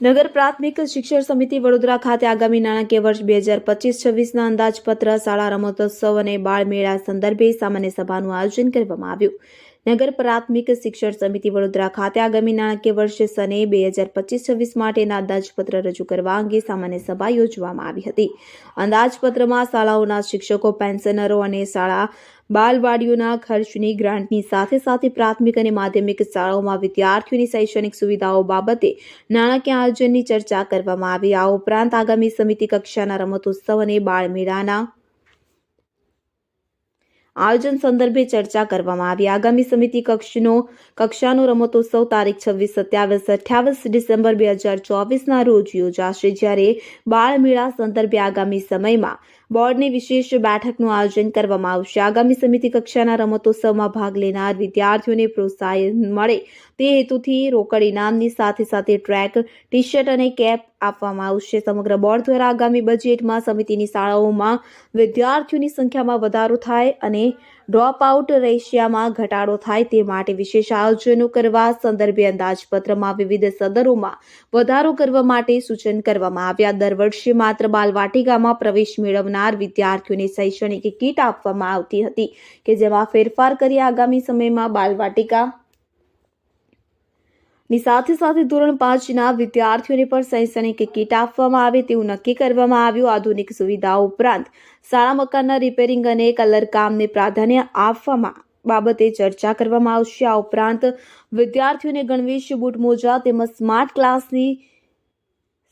નગર પ્રાથમિક શિક્ષણ સમિતિ વડોદરા ખાતે આગામી નાણાકીય વર્ષ બે હજાર પચીસ છવ્વીસના અંદાજપત્ર, શાળા રમતોત્સવ અને બાળ મેળા સંદર્ભે સામાન્ય સભાનું આયોજન કરવામાં આવ્યું. નગર પ્રાથમિક શિક્ષણ સમિતિ વડોદરા ખાતે આગામી નાણાકીય વર્ષ સને બે હજાર પચીસ છવ્વીસ માટેના અંદાજપત્ર રજૂ કરવા અંગે સામાન્ય સભા યોજવામાં આવી હતી. અંદાજપત્રમાં શાળાઓના શિક્ષકો, પેન્શનરો અને શાળા બાલવાડીઓના ખર્ચની ગ્રાન્ટની સાથે સાથે પ્રાથમિક અને માધ્યમિક શાળાઓમાં વિદ્યાર્થીઓની શૈક્ષણિક સુવિધાઓ બાબતે નાણાકીય આયોજનની ચર્ચા કરવામાં આવી. આ ઉપરાંત આગામી સમિતિ કક્ષાના રમતોત્સવ અને બાળમેળાના આયોજન સંદર્ભે ચર્ચા કરવામાં આવી. આગામી સમિતિ કક્ષનો, કક્ષાનો રમતોત્સવ તારીખ છવ્વીસ, સત્યાવીસ, અઠ્યાવીસ ડિસેમ્બર બે હજાર ચોવીસના રોજ યોજાશે. જ્યારે બાળમેળા સંદર્ભે આગામી સમયમાં બોર્ડની વિશેષ બેઠકનું આયોજન કરવામાં આવશે. આગામી સમિતિ કક્ષાના રમતોત્સવમાં ભાગ લેનાર વિદ્યાર્થીઓને પ્રોત્સાહન મળે તે હેતુથી રોકડ ઇનામની સાથે સાથે ટ્રેક ટી શર્ટ અને કેપ આપવામાં આવશે. સમગ્ર બોર્ડ દ્વારા આગામી બજેટમાં સમિતિની શાળાઓમાં વિદ્યાર્થીઓની સંખ્યામાં વધારો થાય અને ડ્રોપ આઉટ રેશિયામાં ઘટાડો થાય તે માટે વિશેષ આયોજનો કરવા સંદર્ભે અંદાજપત્રમાં વિવિધ સદરોમાં વધારો કરવા માટે સૂચન કરવામાં આવ્યા. દર વર્ષે માત્ર બાલવાટિકામાં પ્રવેશ મેળવનાર વિદ્યાર્થીઓને શૈક્ષણિક કીટ આપવામાં આવતી હતી કે જેમાં ફેરફાર કરી આગામી સમયમાં બાલવાટિકા ની સાથે સાથે ધોરણ પાંચના વિદ્યાર્થીઓને પણ શૈક્ષણિક કીટ આપવામાં આવે તેવું નક્કી કરવામાં આવ્યું. આધુનિક સુવિધાઓ ઉપરાંત શાળા મકાનના રિપેરિંગ અને કલરકામને પ્રાધાન્ય આપવામાં બાબતે ચર્ચા કરવામાં આવશે. આ ઉપરાંત વિદ્યાર્થીઓને ગણવેશ, બૂટ, મોજા તેમજ સ્માર્ટ ક્લાસની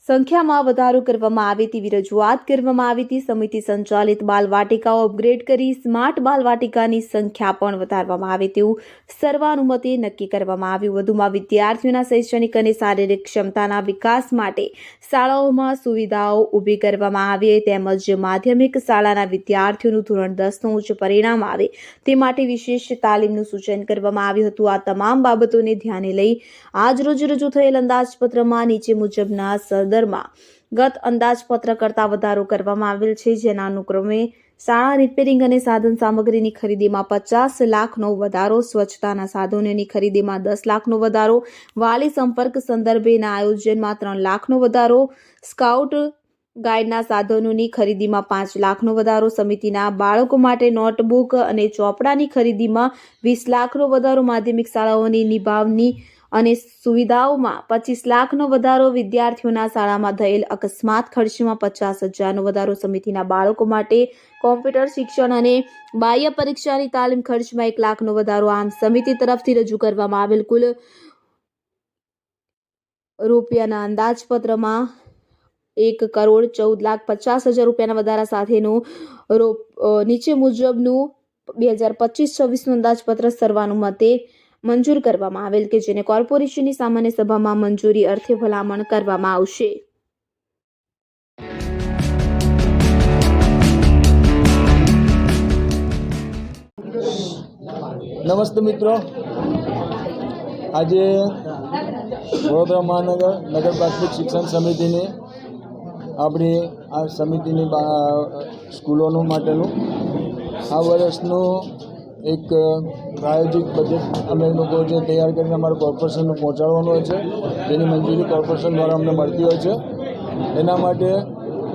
સંખ્યામાં વધારો કરવામાં આવે તેવી રજૂઆત કરવામાં આવી હતી. સમિતિ સંચાલિત બાલવાટિકાઓ અપગ્રેડ કરી સ્માર્ટ બાલવાટિકાની સંખ્યા પણ વધારવામાં આવે તેવું સર્વાનુમતે નક્કી કરવામાં આવ્યું. વધુમાં વિદ્યાર્થીઓના શૈક્ષણિક અને શારીરિક ક્ષમતાના વિકાસ માટે શાળાઓમાં સુવિધાઓ ઊભી કરવામાં આવે તેમજ માધ્યમિક શાળાના વિદ્યાર્થીઓનું ધોરણ દસનું ઉચ્ચ પરિણામ આવે તે માટે વિશેષ તાલીમનું સૂચન કરવામાં આવ્યું હતું. આ તમામ બાબતોને ધ્યાને લઈ આજરોજ રજૂ થયેલ અંદાજપત્રમાં નીચે મુજબના સદરમાં ગત અંદાજપત્ર કરતાં વધારો કરવામાં આવેલ છે. જેના અનુક્રમે શાળા રિપેરિંગ અને સાધન સામગ્રીની ખરીદીમાં પચાસ લાખનો વધારો, સ્વચ્છતાના સાધનોની ખરીદીમાં દસ લાખનો વધારો, વાલી સંપર્ક સંદર્ભેના આયોજનમાં ત્રણ લાખનો વધારો, સ્કાઉટ ગાઈડના સાધનોની ખરીદીમાં પાંચ લાખનો વધારો, સમિતિના બાળકો માટે નોટબુક અને ચોપડાની ખરીદીમાં વીસ લાખનો વધારો, માધ્યમિક શાળાઓની નિભાવની અને સુવિધાઓમાં પચીસ લાખનો વધારો વિદ્યાર્થીઓના શાળામાં થયેલ અકસ્માત ખર્ચમાં પચાસ હજારનો વધારો સમિતિના બાળકો માટે કોમ્પ્યુટર શિક્ષણ અને બાહ્ય પરીક્ષાની તાલીમ ખર્ચમાં એક લાખનો વધારો આમ સમિતિ તરફથી રજૂ કરવામાં આવેલ કુલ રૂપિયાના અંદાજપત્રમાં એક કરોડ ચૌદ લાખ પચાસ હજાર રૂપિયાના વધારા સાથેનું રો નીચે મુજબનું બે હજાર પચીસ છવ્વીસનું અંદાજપત્ર સર્વાનુમતે મંજૂર કરવામાં આવેલ કે જેને કોર્પોરેશનની સામાન્ય સભામાં મંજૂરી અર્થે ભલામણ કરવામાં આવશે. નમસ્તે મિત્રો. આજે વડોદરા મહાનગર નગર પ્રાથમિક શિક્ષણ સમિતિની આપણી આ સમિતિની સ્કૂલોનું માટેનું આ વર્ષનું એક પ્રાયોજિક બજેટ અમે લોકો જે તૈયાર કરીને અમારે કોર્પોરેશનને પહોંચાડવાનું હોય છે, તેની મંજૂરી કોર્પોરેશન દ્વારા અમને મળતી હોય છે. એના માટે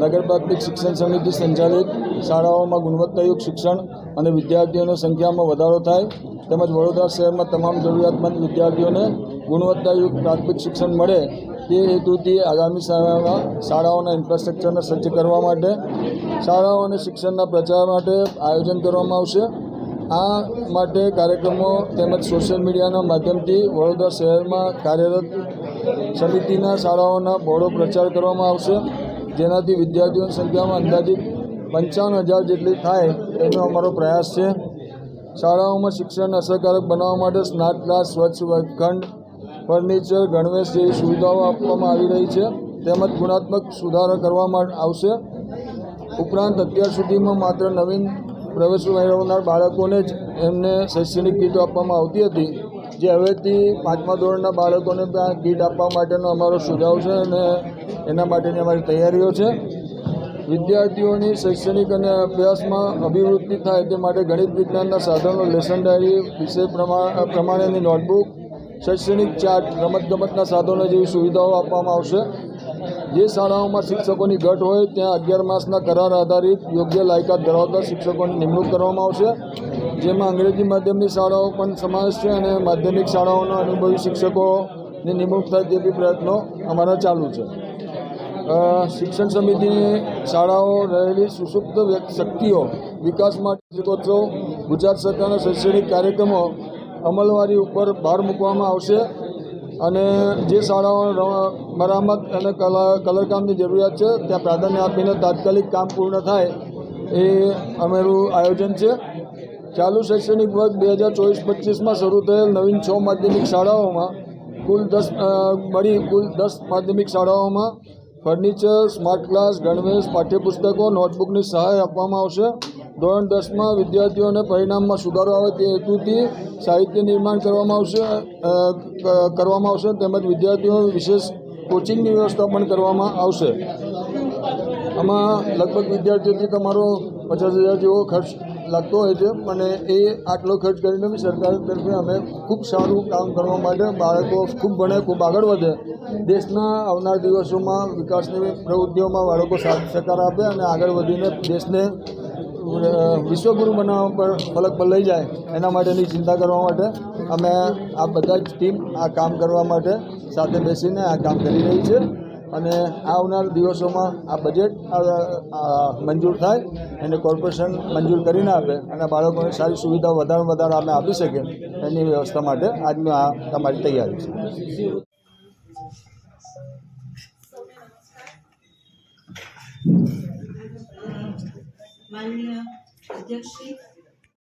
નગર પ્રાથમિક શિક્ષણ સમિતિ સંચાલિત શાળાઓમાં ગુણવત્તાયુક્ત શિક્ષણ અને વિદ્યાર્થીઓની સંખ્યામાં વધારો થાય, તેમજ વડોદરા શહેરમાં તમામ જરૂરિયાતમંદ વિદ્યાર્થીઓને ગુણવત્તાયુક્ત પ્રાથમિક શિક્ષણ મળે, તે હેતુથી આગામી શાળામાં શાળાઓના ઇન્ફ્રાસ્ટ્રક્ચરને સજ્જ કરવા માટે, શાળાઓ અને શિક્ષણના પ્રચાર માટે આયોજન કરવામાં આવશે. આ માટે કાર્યક્રમો તેમજ સોશિયલ મીડિયાના માધ્યમથી વડોદરા શહેરમાં કાર્યરત સમિતિના શાળાઓના બોર્ડો પ્રચાર કરવામાં આવશે. જેનાથી વિદ્યાર્થીઓની સંખ્યામાં અંદાજિત પંચાવન હજાર જેટલી થાય એનો અમારો પ્રયાસ છે. શાળાઓમાં શિક્ષણ અસરકારક બનાવવા માટે સ્માર્ટ ક્લાસ, સ્વચ્છ વર્ગખંડ, ફર્નિચર, ગણવેશ જેવી સુવિધાઓ આપવામાં આવી રહી છે. તેમજ ગુણાત્મક સુધારો કરવામાં આવશે. ઉપરાંત અત્યાર સુધીમાં માત્ર નવીન પ્રવેશ મેળવનાર બાળકોને જ એમને શૈક્ષણિક કીટો આપવામાં આવતી હતી. જે હવેથી પાંચમા ધોરણના બાળકોને ત્યાં કીટ આપવા માટેનો અમારો સુઝાવ છે અને એના માટેની અમારી તૈયારીઓ છે. વિદ્યાર્થીઓની શૈક્ષણિક અને અભ્યાસમાં અભિવૃદ્ધિ થાય તે માટે ગણિત વિજ્ઞાનના સાધનો, લેસન ડાયરી, વિષય પ્રમા- પ્રમાણેની નોટબુક, શૈક્ષણિક ચાર્ટ, રમતગમતના સાધનો જેવી સુવિધાઓ આપવામાં આવશે. જે શાળાઓમાં શિક્ષકોની ઘટ હોય, ત્યાં અગિયાર માસના કરાર આધારિત યોગ્ય લાયકાત ધરાવતા શિક્ષકોની નિમણૂક કરવામાં આવશે. જેમાં અંગ્રેજી માધ્યમની શાળાઓ પણ સમાવેશ છે અને માધ્યમિક શાળાઓના અનુભવી શિક્ષકોની નિમણૂક થાય તે બી પ્રયત્નો અમારા ચાલુ છે. શિક્ષણ સમિતિની શાળાઓ રહેલી સુસુપ્ત શક્તિઓ વિકાસ માટે શિક્ષકોત્સવ, ગુજરાત સરકારના શૈક્ષણિક કાર્યક્રમો અમલવારી ઉપર ભાર મૂકવામાં આવશે. અને જે શાળાઓ મરામત અને કલા, કલરકામની જરૂરિયાત છે, ત્યાં પ્રાધાન્ય આપીને તાત્કાલિક કામ પૂર્ણ થાય એ અમારું આયોજન છે. ચાલુ શૈક્ષણિક વર્ષ બે હજાર ચોવીસ પચીસમાં શરૂ થયેલ નવીન છ માધ્યમિક શાળાઓમાં કુલ દસ મળી કુલ દસ માધ્યમિક શાળાઓમાં ફર્નિચર, સ્માર્ટ ક્લાસ ગણવેશ, પાઠ્યપુસ્તકો, નોટબુકની સહાય આપવામાં આવશે. ધોરણ દસમાં વિદ્યાર્થીઓને પરિણામમાં સુધારો આવે તે હેતુથી સાહિત્ય નિર્માણ કરવામાં આવશે કરવામાં આવશે તેમજ વિદ્યાર્થીઓ વિશેષ કોચિંગની વ્યવસ્થા પણ કરવામાં આવશે. આમાં લગભગ વિદ્યાર્થીઓથી તમારો પચાસ હજાર જેવો ખર્ચ લાગતો હોય છે અને એ આટલો ખર્ચ કરીને બી સરકાર તરફે અમે ખૂબ સારું કામ કરવા માટે બાળકો ખૂબ ભણે, ખૂબ આગળ વધે. દેશના આવનાર દિવસોમાં વિકાસની પ્રવૃત્તિઓમાં બાળકો સાથ, સહકાર આપે અને આગળ વધીને દેશને વિશ્વગુરુ બનાવવા પર ફલક પર લઈ જાય, એના માટેની ચિંતા કરવા માટે અમે આ બધા જ ટીમ આ કામ કરવા માટે સાથે બેસીને આ કામ કરી રહી છે. અને આવનાર દિવસોમાં આ બજેટ મંજૂર થાય, એને કોર્પોરેશન મંજૂર કરીને આપે અને બાળકોને સારી સુવિધા વધારે વધારે અમે આપી શકીએ એની વ્યવસ્થા માટે આજની આ તમારી તૈયારી છે. માનનીય અધ્યક્ષશ્રી